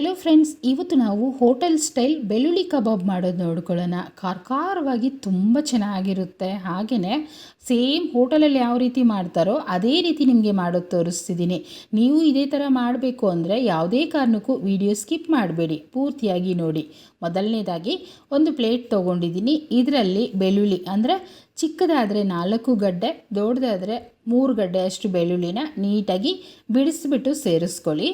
Hello friends ಇವತ್ತು ನಾವು hotel style ಬೆಳ್ಳುಳ್ಳಿ ಕಬಾಬ್ ಮಾಡೋದು ನೋಡ್ಕೊಳ್ಳೋಣ. ಕಾರ್ಕಾರವಾಗಿ ತುಂಬ ಚೆನ್ನಾಗಿರುತ್ತೆ. ಹಾಗೆಯೇ ಸೇಮ್ ಹೋಟೆಲಲ್ಲಿ ಯಾವ ರೀತಿ ಮಾಡ್ತಾರೋ ಅದೇ ರೀತಿ ನಿಮಗೆ ಮಾಡೋದು ತೋರಿಸ್ತಿದ್ದೀನಿ ನೀವು ಇದೇ ಥರ ಮಾಡಬೇಕು ಅಂದರೆ ಯಾವುದೇ ಕಾರಣಕ್ಕೂ ವಿಡಿಯೋ ಸ್ಕಿಪ್ ಮಾಡಬೇಡಿ. ಪೂರ್ತಿಯಾಗಿ ನೋಡಿ. ಮೊದಲನೇದಾಗಿ ಒಂದು ಪ್ಲೇಟ್ ತೊಗೊಂಡಿದ್ದೀನಿ ಇದರಲ್ಲಿ ಬೆಳ್ಳುಳ್ಳಿ ಅಂದರೆ ಚಿಕ್ಕದಾದರೆ ನಾಲ್ಕು ಗಡ್ಡೆ, ದೊಡ್ಡದಾದರೆ ಮೂರು ಗಡ್ಡೆ ಅಷ್ಟು ಬೆಳ್ಳುಳ್ಳಿನ ನೀಟಾಗಿ ಬಿಡಿಸ್ಬಿಟ್ಟು ಸೇರಿಸ್ಕೊಳ್ಳಿ.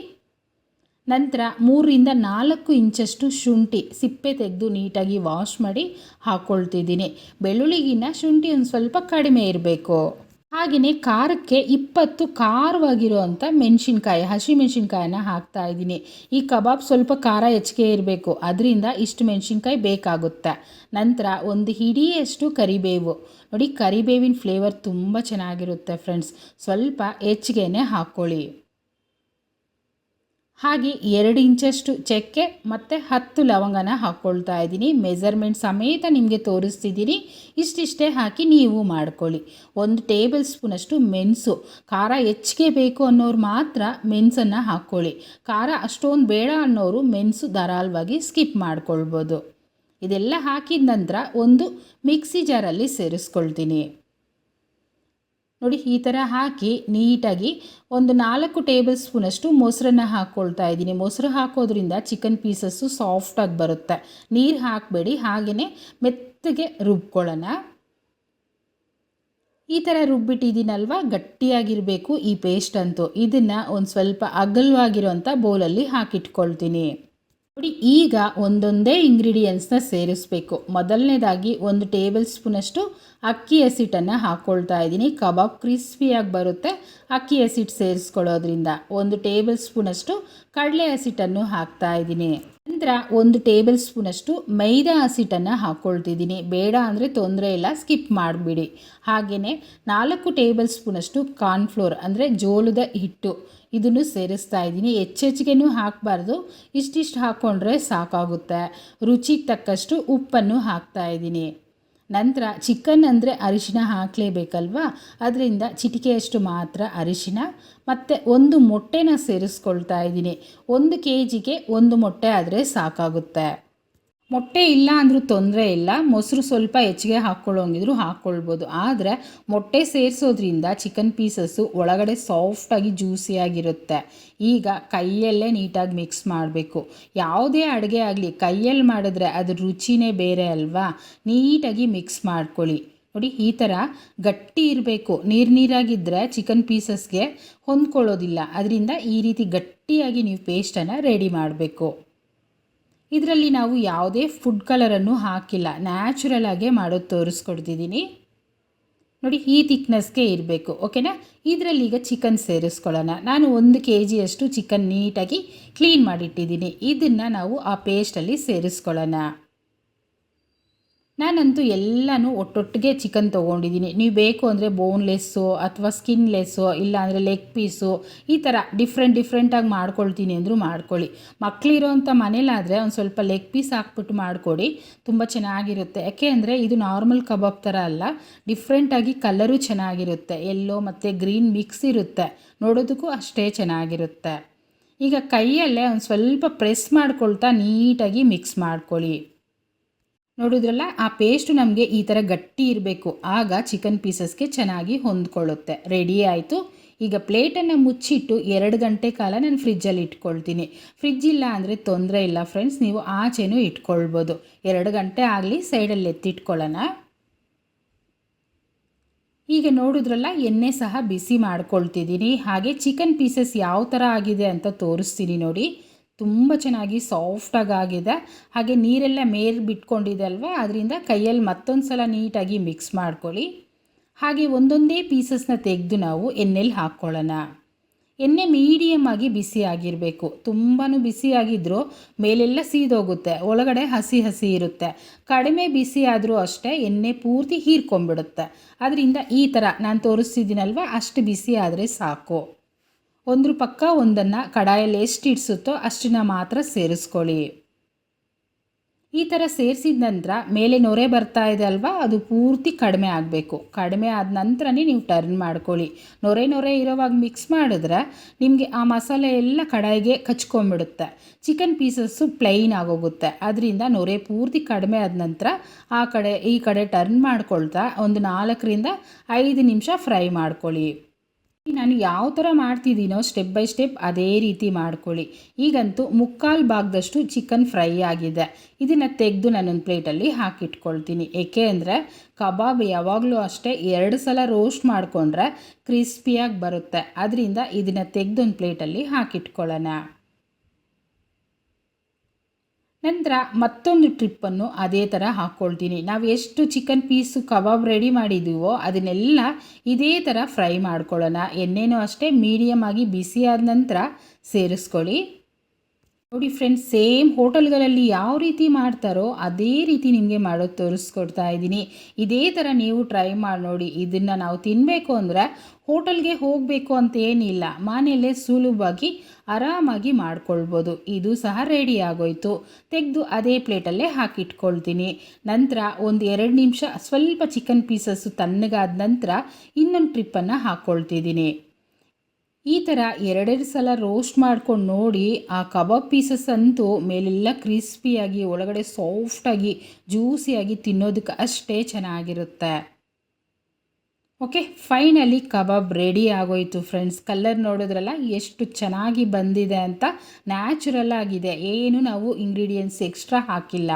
ನಂತರ ಮೂರರಿಂದ ನಾಲ್ಕು ಇಂಚಷ್ಟು ಶುಂಠಿ ಸಿಪ್ಪೆ ತೆಗೆದು ನೀಟಾಗಿ ವಾಶ್ ಮಾಡಿ ಹಾಕ್ಕೊಳ್ತಿದ್ದೀನಿ ಬೆಳ್ಳುಳ್ಳಿಗಿನ್ನ ಶುಂಠಿ ಒಂದು ಸ್ವಲ್ಪ ಕಡಿಮೆ ಇರಬೇಕು. ಹಾಗೆಯೇ ಖಾರಕ್ಕೆ ಇಪ್ಪತ್ತು ಖಾರವಾಗಿರುವಂಥ ಮೆಣಸಿನ್ಕಾಯಿ, ಹಸಿ ಮೆಣಸಿನ್ಕಾಯನ್ನ ಹಾಕ್ತಾ ಇದ್ದೀನಿ. ಈ ಕಬಾಬ್ ಸ್ವಲ್ಪ ಖಾರ ಹೆಚ್ಚಿಗೆ ಇರಬೇಕು. ಅದರಿಂದ ಇಷ್ಟು ಮೆಣಸಿನ್ಕಾಯಿ ಬೇಕಾಗುತ್ತೆ. ನಂತರ ಒಂದು ಹಿಡಿಯಷ್ಟು ಕರಿಬೇವು. ನೋಡಿ, ಕರಿಬೇವಿನ ಫ್ಲೇವರ್ ತುಂಬ ಚೆನ್ನಾಗಿರುತ್ತೆ ಫ್ರೆಂಡ್ಸ್ ಸ್ವಲ್ಪ ಹೆಚ್ಚಿಗೆನೇ ಹಾಕ್ಕೊಳ್ಳಿ ಹಾಗೆ ಎರಡು ಇಂಚಷ್ಟು ಚಕ್ಕೆ ಮತ್ತು ಹತ್ತು ಲವಂಗನ ಹಾಕ್ಕೊಳ್ತಾ ಇದ್ದೀನಿ. ಮೆಜರ್ಮೆಂಟ್ ಸಮೇತ ನಿಮಗೆ ತೋರಿಸ್ತಿದ್ದೀನಿ ಇಷ್ಟಿಷ್ಟೇ ಹಾಕಿ ನೀವು ಮಾಡ್ಕೊಳ್ಳಿ. ಒಂದು ಟೇಬಲ್ ಸ್ಪೂನಷ್ಟು ಮೆಣಸು. ಖಾರ ಹೆಚ್ಚಿಗೆ ಬೇಕು ಅನ್ನೋರು ಮಾತ್ರ ಮೆಣಸನ್ನು ಹಾಕ್ಕೊಳ್ಳಿ. ಖಾರ ಅಷ್ಟೊಂದು ಬೇಡ ಅನ್ನೋರು ಮೆಣಸು ಧಾರಾಳವಾಗಿ ಸ್ಕಿಪ್ ಮಾಡ್ಕೊಳ್ಬೋದು. ಇದೆಲ್ಲ ಹಾಕಿದ ನಂತರ ಒಂದು ಮಿಕ್ಸಿ ಜಾರಲ್ಲಿ ಸೇರಿಸ್ಕೊಳ್ತೀನಿ. ನೋಡಿ, ಈ ಥರ ಹಾಕಿ ನೀಟಾಗಿ ಒಂದು ನಾಲ್ಕು ಟೇಬಲ್ ಸ್ಪೂನಷ್ಟು ಮೊಸರನ್ನು ಹಾಕ್ಕೊಳ್ತಾ ಇದ್ದೀನಿ. ಮೊಸರು ಹಾಕೋದ್ರಿಂದ ಚಿಕನ್ ಪೀಸಸ್ಸು ಸಾಫ್ಟಾಗಿ ಬರುತ್ತೆ. ನೀರು ಹಾಕಬೇಡಿ ಹಾಗೆಯೇ ಮೆತ್ತಗೆ ರುಬ್ಕೊಳ್ಳೋಣ. ಈ ಥರ ರುಬ್ಬಿಟ್ಟಿದ್ದೀನಲ್ವ? ಗಟ್ಟಿಯಾಗಿರಬೇಕು ಈ ಪೇಸ್ಟ್ ಅಂತೂ. ಇದನ್ನು ಒಂದು ಸ್ವಲ್ಪ ಅಗಲವಾಗಿರೋಂಥ ಬೌಲಲ್ಲಿ ಹಾಕಿಟ್ಕೊಳ್ತೀನಿ. ನೋಡಿ, ಈಗ ಒಂದೊಂದೇ ಇಂಗ್ರೀಡಿಯೆಂಟ್ಸ್ನ ಸೇರಿಸಬೇಕು. ಮೊದಲನೇದಾಗಿ ಒಂದು ಟೇಬಲ್ ಸ್ಪೂನಷ್ಟು ಅಕ್ಕಿ ಹಸಿಟ್ಟನ್ನು ಹಾಕ್ಕೊಳ್ತಾ ಇದ್ದೀನಿ. ಕಬಾಬ್ ಕ್ರಿಸ್ಪಿಯಾಗಿ ಬರುತ್ತೆ ಅಕ್ಕಿ ಹಸಿಟ್ಟು ಸೇರಿಸ್ಕೊಳ್ಳೋದ್ರಿಂದ. ಒಂದು ಟೇಬಲ್ ಸ್ಪೂನಷ್ಟು ಕಡಲೆ ಹಸಿಟ್ಟನ್ನು ಹಾಕ್ತಾ ಇದ್ದೀನಿ. ನಂತರ ಒಂದು ಟೇಬಲ್ ಸ್ಪೂನಷ್ಟು ಮೈದಾ ಹಸಿಟ್ಟನ್ನು ಹಾಕ್ಕೊಳ್ತಿದ್ದೀನಿ ಬೇಡ ಅಂದರೆ ತೊಂದರೆ ಇಲ್ಲ, ಸ್ಕಿಪ್ ಮಾಡಿಬಿಡಿ. ಹಾಗೆಯೇ ನಾಲ್ಕು ಟೇಬಲ್ ಸ್ಪೂನಷ್ಟು ಕಾರ್ನ್ಫ್ಲೋರ್ ಅಂದರೆ ಜೋಳದ ಹಿಟ್ಟು ಇದನ್ನು ಸೇರಿಸ್ತಾ ಇದ್ದೀನಿ. ಹೆಚ್ಚೆಚ್ಚಿಗೆನೂ ಹಾಕಬಾರ್ದು. ಇಷ್ಟಿಷ್ಟು ಹಾಕ್ಕೊಂಡ್ರೆ ಸಾಕಾಗುತ್ತೆ. ರುಚಿಗೆ ತಕ್ಕಷ್ಟು ಉಪ್ಪನ್ನು ಹಾಕ್ತಾ ಇದ್ದೀನಿ. ನಂತರ ಚಿಕನ್ ಅಂದರೆ ಅರಿಶಿನ ಹಾಕಲೇಬೇಕಲ್ವಾ? ಅದರಿಂದ ಚಿಟಿಕೆಯಷ್ಟು ಮಾತ್ರ ಅರಿಶಿನ. ಮತ್ತು ಒಂದು ಮೊಟ್ಟೆನ ಸೇರಿಸ್ಕೊಳ್ತಾ ಇದ್ದೀನಿ. ಒಂದು ಕೆ ಜಿಗೆ ಒಂದು ಮೊಟ್ಟೆ ಆದರೆ ಸಾಕಾಗುತ್ತೆ. ಮೊಟ್ಟೆ ಇಲ್ಲ ಅಂದರೂ ತೊಂದರೆ ಇಲ್ಲ. ಮೊಸರು ಸ್ವಲ್ಪ ಹೆಚ್ಚಿಗೆ ಹಾಕ್ಕೊಳ್ಳೋಂಗಿದ್ರು ಹಾಕ್ಕೊಳ್ಬೋದು. ಆದರೆ ಮೊಟ್ಟೆ ಸೇರಿಸೋದ್ರಿಂದ ಚಿಕನ್ ಪೀಸಸ್ಸು ಒಳಗಡೆ ಸಾಫ್ಟಾಗಿ ಜ್ಯೂಸಿಯಾಗಿರುತ್ತೆ ಈಗ ಕೈಯಲ್ಲೇ ನೀಟಾಗಿ ಮಿಕ್ಸ್ ಮಾಡಬೇಕು. ಯಾವುದೇ ಅಡುಗೆ ಆಗಲಿ, ಕೈಯಲ್ಲಿ ಮಾಡಿದ್ರೆ ಅದ್ರ ರುಚಿನೇ ಬೇರೆ ಅಲ್ವಾ? ನೀಟಾಗಿ ಮಿಕ್ಸ್ ಮಾಡ್ಕೊಳ್ಳಿ. ನೋಡಿ, ಈ ಥರ ಗಟ್ಟಿ ಇರಬೇಕು. ನೀರು ನೀರಾಗಿದ್ದರೆ ಚಿಕನ್ ಪೀಸಸ್ಗೆ ಹೊಂದ್ಕೊಳ್ಳೋದಿಲ್ಲ. ಅದರಿಂದ ಈ ರೀತಿ ಗಟ್ಟಿಯಾಗಿ ನೀವು ಪೇಸ್ಟನ್ನು ರೆಡಿ ಮಾಡಬೇಕು. ಇದರಲ್ಲಿ ನಾವು ಯಾವುದೇ ಫುಡ್ ಕಲರನ್ನು ಹಾಕಿಲ್ಲ. ನ್ಯಾಚುರಲ್ ಆಗೇ ಮಾಡೋದು ತೋರಿಸ್ಕೊಡ್ತಿದ್ದೀನಿ ನೋಡಿ, ಈ ತಿಕ್ನೆಸ್ಗೆ ಇರಬೇಕು ಓಕೆನಾ ಇದರಲ್ಲಿ ಈಗ ಚಿಕನ್ ಸೇರಿಸ್ಕೊಳ್ಳೋಣ. ನಾನು ಒಂದು ಕೆ ಜಿಯಷ್ಟು ಚಿಕನ್ ನೀಟಾಗಿ ಕ್ಲೀನ್ ಮಾಡಿಟ್ಟಿದ್ದೀನಿ ಇದನ್ನು ನಾವು ಆ ಪೇಸ್ಟಲ್ಲಿ ಸೇರಿಸ್ಕೊಳ್ಳೋಣ. ನಾನಂತೂ ಎಲ್ಲನೂ ಒಟ್ಟೊಟ್ಟಿಗೆ ಚಿಕನ್ ತೊಗೊಂಡಿದ್ದೀನಿ. ನೀವು ಬೇಕು ಅಂದರೆ ಬೋನ್ಲೆಸ್ಸು ಅಥವಾ ಸ್ಕಿನ್ಲೆಸ್ಸು ಇಲ್ಲ ಅಂದರೆ ಲೆಗ್ ಪೀಸು ಈ ಥರ ಡಿಫ್ರೆಂಟ್ ಡಿಫ್ರೆಂಟಾಗಿ ಮಾಡ್ಕೊಳ್ತೀನಿ ಅಂದರೂ ಮಾಡ್ಕೊಳ್ಳಿ. ಮಕ್ಕಳಿರೋಂಥ ಮನೇಲಾದರೆ ಒಂದು ಸ್ವಲ್ಪ ಲೆಗ್ ಪೀಸ್ ಹಾಕ್ಬಿಟ್ಟು ಮಾಡಿಕೊಡಿ. ತುಂಬ ಚೆನ್ನಾಗಿರುತ್ತೆ. ಯಾಕೆ ಅಂದರೆ ಇದು ನಾರ್ಮಲ್ ಕಬಾಬ್ ಥರ ಅಲ್ಲ. ಡಿಫ್ರೆಂಟಾಗಿ ಕಲರು ಚೆನ್ನಾಗಿರುತ್ತೆ. ಎಲ್ಲೋ ಮತ್ತು ಗ್ರೀನ್ ಮಿಕ್ಸ್ ಇರುತ್ತೆ. ನೋಡೋದಕ್ಕೂ ಅಷ್ಟೇ ಚೆನ್ನಾಗಿರುತ್ತೆ. ಈಗ ಕೈಯಲ್ಲೇ ಒಂದು ಸ್ವಲ್ಪ ಪ್ರೆಸ್ ಮಾಡ್ಕೊಳ್ತಾ ನೀಟಾಗಿ ಮಿಕ್ಸ್ ಮಾಡ್ಕೊಳ್ಳಿ. ನೋಡಿದ್ರಲ್ಲ, ಆ ಪೇಸ್ಟು ನಮಗೆ ಈ ಥರ ಗಟ್ಟಿ ಇರಬೇಕು. ಆಗ ಚಿಕನ್ ಪೀಸಸ್ಗೆ ಚೆನ್ನಾಗಿ ಹೊಂದ್ಕೊಳ್ಳುತ್ತೆ. ರೆಡಿ ಆಯಿತು. ಈಗ ಪ್ಲೇಟನ್ನು ಮುಚ್ಚಿಟ್ಟು ಎರಡು ಗಂಟೆ ಕಾಲ ನಾನು ಫ್ರಿಜ್ಜಲ್ಲಿ ಇಟ್ಕೊಳ್ತೀನಿ. ಫ್ರಿಜ್ ಇಲ್ಲ ಅಂದರೆ ತೊಂದರೆ ಇಲ್ಲ ಫ್ರೆಂಡ್ಸ್ ನೀವು ಆಚೆನೂ ಇಟ್ಕೊಳ್ಬೋದು. ಎರಡು ಗಂಟೆ ಆಗಲಿ ಸೈಡಲ್ಲಿ ಎತ್ತಿಟ್ಕೊಳ್ಳೋಣ. ಈಗ ನೋಡಿದ್ರಲ್ಲ, ಎಣ್ಣೆ ಸಹ ಬಿಸಿ ಮಾಡ್ಕೊಳ್ತಿದ್ದೀನಿ. ಹಾಗೆ ಚಿಕನ್ ಪೀಸಸ್ ಯಾವ ಥರ ಆಗಿದೆ ಅಂತ ತೋರಿಸ್ತೀನಿ ನೋಡಿ. ತುಂಬ ಚೆನ್ನಾಗಿ ಸಾಫ್ಟಾಗಿ ಆಗಿದೆ. ಹಾಗೆ ನೀರೆಲ್ಲ ಮೇಲ್ ಬಿಟ್ಕೊಂಡಿದೆ ಅಲ್ವಾ? ಅದರಿಂದ ಕೈಯಲ್ಲಿ ಮತ್ತೊಂದು ಸಲ ನೀಟಾಗಿ ಮಿಕ್ಸ್ ಮಾಡ್ಕೊಳ್ಳಿ. ಹಾಗೆ ಒಂದೊಂದೇ ಪೀಸಸ್ನ ತೆಗೆದು ನಾವು ಎಣ್ಣೆಲಿ ಹಾಕ್ಕೊಳ್ಳೋಣ ಎಣ್ಣೆ ಮೀಡಿಯಮ್ ಆಗಿ ಬಿಸಿ ಆಗಿರಬೇಕು. ತುಂಬಾ ಬಿಸಿಯಾಗಿದ್ದರೂ ಮೇಲೆಲ್ಲ ಸೀದೋಗುತ್ತೆ. ಒಳಗಡೆ ಹಸಿ ಹಸಿ ಇರುತ್ತೆ. ಕಡಿಮೆ ಬಿಸಿ ಆದರೂ ಅಷ್ಟೇ ಎಣ್ಣೆ ಪೂರ್ತಿ ಹೀರ್ಕೊಂಬಿಡುತ್ತೆ ಅದರಿಂದ ಈ ಥರ ನಾನು ತೋರಿಸ್ತಿದ್ದೀನಲ್ವ? ಅಷ್ಟು ಬಿಸಿ ಆದರೆ ಸಾಕು. ಒಂದ್ರ ಪಕ್ಕ ಒಂದನ್ನು ಕಡಾಯಲ್ಲಿ ಎಷ್ಟು ಇಡಿಸುತ್ತೋ ಅಷ್ಟನ್ನು ಮಾತ್ರ ಸೇರಿಸ್ಕೊಳ್ಳಿ. ಈ ಥರ ಸೇರಿಸಿದ ನಂತರ ಮೇಲೆ ನೊರೆ ಬರ್ತಾ ಇದೆ ಅಲ್ವಾ? ಅದು ಪೂರ್ತಿ ಕಡಿಮೆ ಆಗಬೇಕು. ಕಡಿಮೆ ಆದ ನಂತರನೇ ನೀವು ಟರ್ನ್ ಮಾಡ್ಕೊಳ್ಳಿ. ನೊರೆ ನೊರೆ ಇರೋವಾಗ ಮಿಕ್ಸ್ ಮಾಡಿದ್ರೆ ನಿಮಗೆ ಆ ಮಸಾಲೆ ಎಲ್ಲ ಕಡಾಯಿಗೆ ಕಚ್ಕೊಂಬಿಡುತ್ತೆ ಚಿಕನ್ ಪೀಸಸ್ಸು ಪ್ಲೈನ್ ಆಗೋಗುತ್ತೆ. ಅದರಿಂದ ನೊರೆ ಪೂರ್ತಿ ಕಡಿಮೆ ಆದ ನಂತರ ಆ ಕಡೆ, ಈ ಕಡೆ ಟರ್ನ್ ಮಾಡ್ಕೊಳ್ತಾ ಒಂದು ನಾಲ್ಕರಿಂದ ಐದು ನಿಮಿಷ ಫ್ರೈ ಮಾಡ್ಕೊಳ್ಳಿ. ನಾನು ಯಾವ ಥರ ಮಾಡ್ತಿದ್ದೀನೋ ಸ್ಟೆಪ್ ಬೈ ಸ್ಟೆಪ್ ಅದೇ ರೀತಿ ಮಾಡ್ಕೊಳ್ಳಿ. ಈಗಂತೂ ಮುಕ್ಕಾಲು ಭಾಗದಷ್ಟು ಚಿಕನ್ ಫ್ರೈ ಆಗಿದೆ. ಇದನ್ನು ತೆಗೆದು ನಾನೊಂದು ಪ್ಲೇಟಲ್ಲಿ ಹಾಕಿಟ್ಕೊಳ್ತೀನಿ. ಏಕೆ ಅಂದರೆ ಕಬಾಬ್ ಯಾವಾಗಲೂ ಅಷ್ಟೇ ಎರಡು ಸಲ ರೋಸ್ಟ್ ಮಾಡಿಕೊಂಡ್ರೆ ಕ್ರಿಸ್ಪಿಯಾಗಿ ಬರುತ್ತೆ. ಅದರಿಂದ ಇದನ್ನು ತೆಗೆದು ಒಂದು ಪ್ಲೇಟಲ್ಲಿ ಹಾಕಿಟ್ಕೊಳ್ಳೋಣ. ನಂತರ ಮತ್ತೊಂದು ಟ್ರಿಪ್ಪನ್ನು ಅದೇ ಥರ ಹಾಕ್ಕೊಳ್ತೀನಿ ನಾವು ಎಷ್ಟು ಚಿಕನ್ ಪೀಸು ಕಬಾಬ್ ರೆಡಿ ಮಾಡಿದ್ದೀವೋ ಅದನ್ನೆಲ್ಲ ಇದೇ ಥರ ಫ್ರೈ ಮಾಡ್ಕೊಳ್ಳೋಣ. ಎಣ್ಣೆನೂ ಅಷ್ಟೇ ಮೀಡಿಯಮ್ ಆಗಿ ಬಿಸಿ ಆದ ನಂತರ ಸೇರಿಸ್ಕೊಳ್ಳಿ. ನೋಡಿ ಫ್ರೆಂಡ್ಸ್ ಸೇಮ್ ಹೋಟೆಲ್ಗಳಲ್ಲಿ ಯಾವ ರೀತಿ ಮಾಡ್ತಾರೋ ಅದೇ ರೀತಿ ನಿಮಗೆ ಮಾಡೋದು ತೋರಿಸ್ಕೊಡ್ತಾ ಇದ್ದೀನಿ. ಇದೇ ಥರ ನೀವು ಟ್ರೈ ಮಾಡಿ ನೋಡಿ, ಇದನ್ನು ನಾವು ತಿನ್ನಬೇಕು ಅಂದರೆ ಹೋಟೆಲ್ಗೆ ಹೋಗಬೇಕು ಅಂತ ಏನಿಲ್ಲ ಮನೆಯಲ್ಲೇ ಸುಲಭವಾಗಿ ಆರಾಮಾಗಿ ಮಾಡ್ಕೊಳ್ಬೋದು. ಇದು ಸಹ ರೆಡಿ ಆಗೋಯ್ತು. ತೆಗೆದು ಅದೇ ಪ್ಲೇಟಲ್ಲೇ ಹಾಕಿಟ್ಕೊಳ್ತೀನಿ. ನಂತರ ಒಂದು ಎರಡು ನಿಮಿಷ ಸ್ವಲ್ಪ ಚಿಕನ್ ಪೀಸಸ್ಸು ತಣ್ಣಗಾದ ನಂತರ ಇನ್ನೊಂದು ಟ್ರಿಪ್ಪನ್ನು ಹಾಕ್ಕೊಳ್ತಿದ್ದೀನಿ ಈ ಥರ ಎರಡೆರಡು ಸಲ ರೋಸ್ಟ್ ಮಾಡ್ಕೊಂಡು ನೋಡಿ ಆ ಕಬಾಬ್ ಪೀಸಸ್ ಅಂತೂ ಮೇಲೆಲ್ಲ ಕ್ರಿಸ್ಪಿಯಾಗಿ ಒಳಗಡೆ ಸಾಫ್ಟಾಗಿ ಜ್ಯೂಸಿಯಾಗಿ ತಿನ್ನೋದಕ್ಕೆ ಅಷ್ಟೇ ಚೆನ್ನಾಗಿರುತ್ತೆ. ಓಕೆ ಫೈನಲಿ ಕಬಾಬ್ ರೆಡಿ ಆಗೋಯಿತು ಫ್ರೆಂಡ್ಸ್ ಕಲರ್ ನೋಡಿದ್ರಲ್ಲ, ಎಷ್ಟು ಚೆನ್ನಾಗಿ ಬಂದಿದೆ ಅಂತ ನ್ಯಾಚುರಲ್ ಆಗಿದೆ. ಏನು ನಾವು ಇಂಗ್ರೀಡಿಯೆಂಟ್ಸ್ ಎಕ್ಸ್ಟ್ರಾ ಹಾಕಿಲ್ಲ.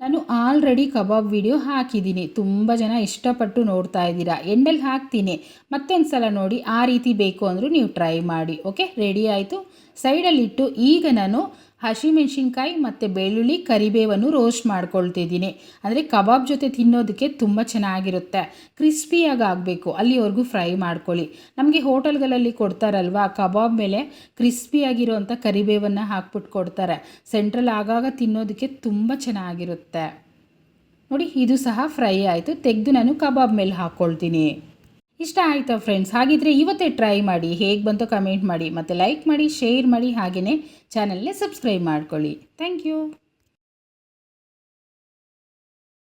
ನಾನು ಆಲ್ರೆಡಿ ಕಬಾಬ್ ವಿಡಿಯೋ ಹಾಕಿದ್ದೀನಿ. ತುಂಬ ಜನ ಇಷ್ಟಪಟ್ಟು ನೋಡ್ತಾ ಇದ್ದೀರಾ. ಎಂಡಲ್ಲಿ ಹಾಕ್ತೀನಿ. ಮತ್ತೊಂದು ಸಲ ನೋಡಿ ಆ ರೀತಿ ಬೇಕು ಅಂದರೂ ನೀವು ಟ್ರೈ ಮಾಡಿ. ಓಕೆ ರೆಡಿ ಆಯಿತು? ಸೈಡಲ್ಲಿಟ್ಟು ಈಗ ನಾನು ಹಸಿಮೆಣ್ಸಿನ್ಕಾಯಿ ಮತ್ತು ಬೆಳ್ಳುಳ್ಳಿ ಕರಿಬೇವನ್ನು ರೋಸ್ಟ್ ಮಾಡ್ಕೊಳ್ತಿದ್ದೀನಿ. ಅಂದರೆ ಕಬಾಬ್ ಜೊತೆ ತಿನ್ನೋದಕ್ಕೆ ತುಂಬ ಚೆನ್ನಾಗಿರುತ್ತೆ. ಕ್ರಿಸ್ಪಿಯಾಗಿ ಆಗಬೇಕು. ಅಲ್ಲಿವರೆಗೂ ಫ್ರೈ ಮಾಡ್ಕೊಳ್ಳಿ. ನಮಗೆ ಹೋಟೆಲ್ಗಳಲ್ಲಿ ಕೊಡ್ತಾರಲ್ವ, ಕಬಾಬ್ ಮೇಲೆ ಕ್ರಿಸ್ಪಿಯಾಗಿರೋವಂಥ ಕರಿಬೇವನ್ನು ಹಾಕ್ಬಿಟ್ಟು ಕೊಡ್ತಾರೆ. ಸೆಂಟ್ರಲ್ ಆಗಾಗ ತಿನ್ನೋದಕ್ಕೆ ತುಂಬ ಚೆನ್ನಾಗಿರುತ್ತೆ. ನೋಡಿ, ಇದು ಸಹ ಫ್ರೈ ಆಯಿತು. ತೆಗೆದು ನಾನು ಕಬಾಬ್ ಮೇಲೆ ಹಾಕ್ಕೊಳ್ತೀನಿ. ಇಷ್ಟ ಆಯಿತಾ ಫ್ರೆಂಡ್ಸ್ ಹಾಗಿದ್ರೆ ಇವತ್ತೇ ಟ್ರೈ ಮಾಡಿ, ಹೇಗೆ ಬಂತು ಕಮೆಂಟ್ ಮಾಡಿ, ಮತ್ತು ಲೈಕ್ ಮಾಡಿ ಶೇರ್ ಮಾಡಿ ಹಾಗೆಯೇ ಚಾನಲ್ನೇ ಸಬ್ಸ್ಕ್ರೈಬ್ ಮಾಡ್ಕೊಳ್ಳಿ. Thank you